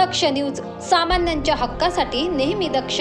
दक्ष news सामान्यांच्या हक्कासाठी नेहमी दक्ष.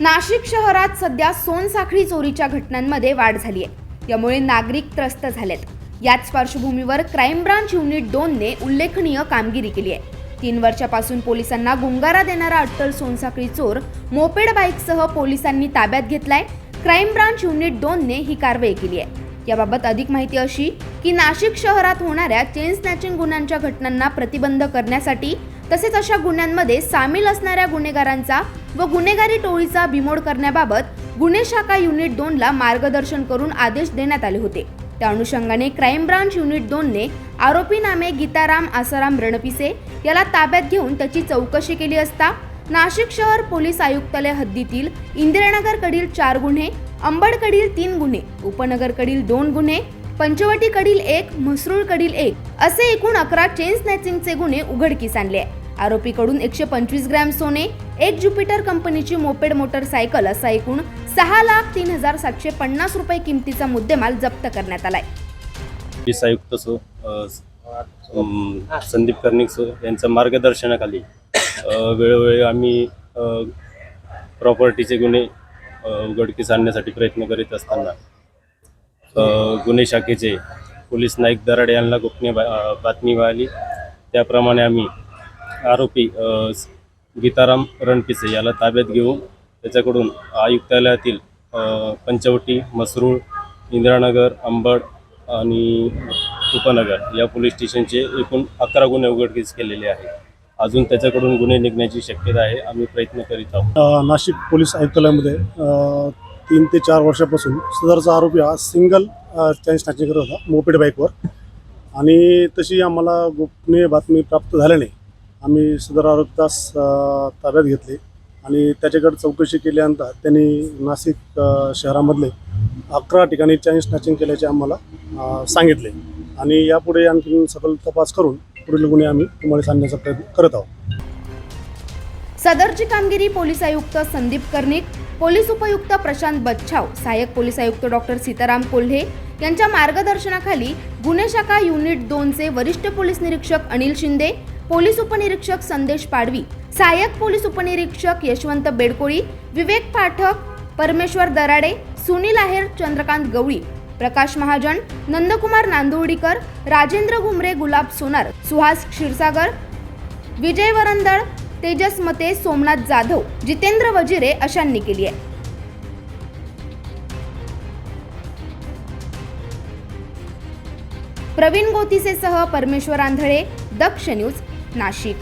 नाशिक शहरात सध्या सोनसाखळी चोरीच्या घटनांमध्ये वाढ झाली आहे यामुळे नागरिक त्रस्त झालेत. याच पार्श्वभूमीवर क्राईम ब्रांच युनिट दोनने उल्लेखनीय कामगिरी केली आहे. तीन वर्षापासून पोलिसांना गुंगारा देणारा अट्टल सोनसाखळी चोर मोपेड बाईकसह पोलिसांनी ताब्यात घेतलाय. क्राईम ब्रांच युनिट दोनने ही कारवाई केली आहे. याबाबत अधिक माहिती अशी की नाशिक शहरात होणाऱ्या चेन स्नॅचिंग गुन्ह्यांच्या घटनांना प्रतिबंध करण्यासाठी तसेच अशा गुन्ह्यांमध्ये सामील असणाऱ्या गुन्हेगारांचा व गुन्हेगारी टोळीचा बिमोड करण्याबाबत गुन्हे शाखा युनिट दोनला मार्गदर्शन करून आदेश देण्यात आले होते. त्या अनुषंगाने क्राईम ब्रांच युनिट दोनने आरोपी नामे गीताराम आसाराम रणपिसे याला ताब्यात घेऊन त्याची चौकशी केली असता नाशिक शहर पोलीस आयुक्तालय हद्दीतील इंदिरानगरकडील चार गुन्हे अंबडकडील तीन गुन्हे उपनगरकडील दोन गुन्हे पंचवटीकडील एक म्हसरूळकडील एक असे एकूण अकरा चेन स्नॅचिंगचे गुन्हे उघडकीस आणले आहे आरोपीकडून एकशे पंचवीस ग्रॅम सोने एक ज्युपिटर कंपनीची मोपेड मोटरसायकल असा एकूण सहा लाख तीन हजार सातशे पन्नास रुपये किमतीचा मुद्देमाल जप्त करण्यात आलाय. पोलीस आयुक्त सो संदीप कर्णिक सो यांच्या मार्गदर्शनाखाली वेळोवेळी आम्ही प्रॉपर्टीचे गुन्हे उघडकीस आणण्यासाठी प्रयत्न करीत असताना गुन्हे शाखेचे पोलीस नाईक दराडे यांना गोपनीय बा- बातमी मिळाली. त्याप्रमाणे आम्ही आरोपी गीताराम रणपिसे याला ताब्यात घेऊन त्याच्याकडून आयुक्तालयातील पंचवटी मसरूळ इंदिरानगर अंबड आणि उपनगर या पोलीस स्टेशनचे एकूण अकरा गुन्हे उघडकीस केलेले आहे अजून त्याच्याकडून गुन्हे निघण्याची शक्यता आहे. आम्ही प्रयत्न करीत आहोत. नाशिक पोलीस आयुक्तालयामध्ये तीन ते चार वर्षापासून सदरचा आरोपी हा सिंगल चॅन स्नॅचिंग करत होता मोपेड बाईकवर. आणि तशी आम्हाला गोपनीय बातमी प्राप्त झाल्याने आम्ही सदर आरोपीतास ताब्यात घेतले आणि त्याच्याकडे चौकशी केल्यानंतर त्यांनी नाशिक शहरामधले अकरा ठिकाणी चॅन स्नॅचिंग केल्याचे आम्हाला सांगितले. आणि यापुढे आणखी सखोल तपास करून पुढील गुन्हे आम्ही तुम्हाला सांगण्याचा प्रयत्न करत आहोत. सदरची कामगिरी पोलीस आयुक्त संदीप कर्णिक पोलीस उपयुक्त प्रशांत बच्छाव सहाय्यक पोलीस आयुक्त डॉक्टर सीताराम कोल्हे यांच्या मार्गदर्शनाखाली गुन्हे शाखा युनिट दोनचे वरिष्ठ पोलीस निरीक्षक अनिल शिंदे पोलीस उपनिरीक्षक संदेश पाडवी सहाय्यक पोलीस उपनिरीक्षक यशवंत बेडकोळी विवेक पाठक परमेश्वर दराडे सुनील आहेर चंद्रकांत गवळी प्रकाश महाजन नंदकुमार नांदुर्डीकर राजेंद्र घुमरे गुलाब सोनार सुहास क्षीरसागर विजय वरंदळ तेजस मते सोमनाथ जाधव जितेंद्र वजिरे अशांनी केली आहे. प्रवीण गोतिसेसह परमेश्वर आंधळे दक्ष न्यूज. नाशिक.